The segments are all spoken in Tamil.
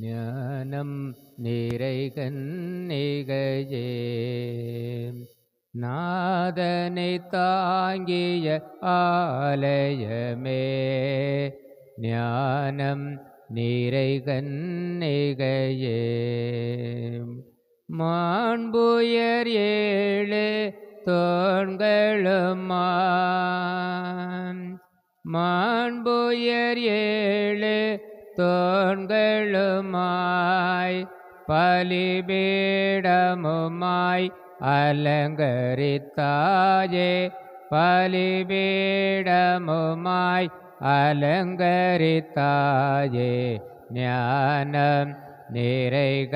ஞானம் நிறைகன்னிகையே நாதனை தாங்கிய ஆலயமே. ஞானம் நிறைகன்னிகையே மாண்புயர் ஏழு தோண்களுமான் மாண்புயர் ஏழு தோண்களுமாய் பலிபீடமுமாய் அலங்கரித்தாயே பலிபீடமுமாய் அலங்கரித்தாயே ஞானம் நிறைக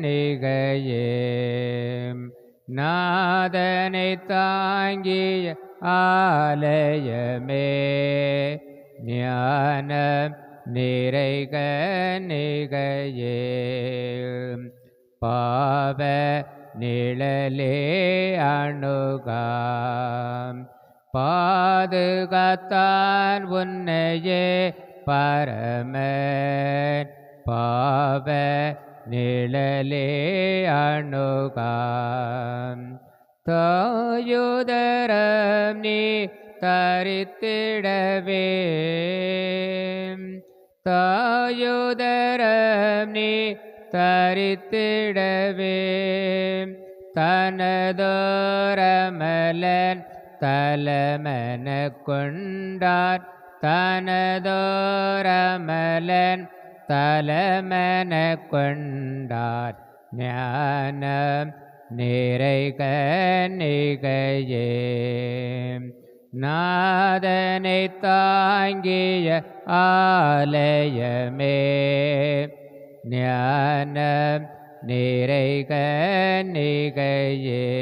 நிகையே நாதனை தாங்கிய ஆலயமே ஞானம் நிறைக நிகையே பாவ நிழலே அணுகாம். பாதுகாத்தான் உன்னையே பரம பாவ நிழலே அணுகாம். தாயுதரம் நீ தரித்திடவே. தாயுதரம் நீ தரித்திடவே. தனதோரமலன் தலமன கொண்டார் தனதோரமலன் தலமன கொண்டார் ஞானம் நிறைக நிகையே. நாதனை தாங்கிய ஆலயமே. ஞானம் நிறைக நிகையே.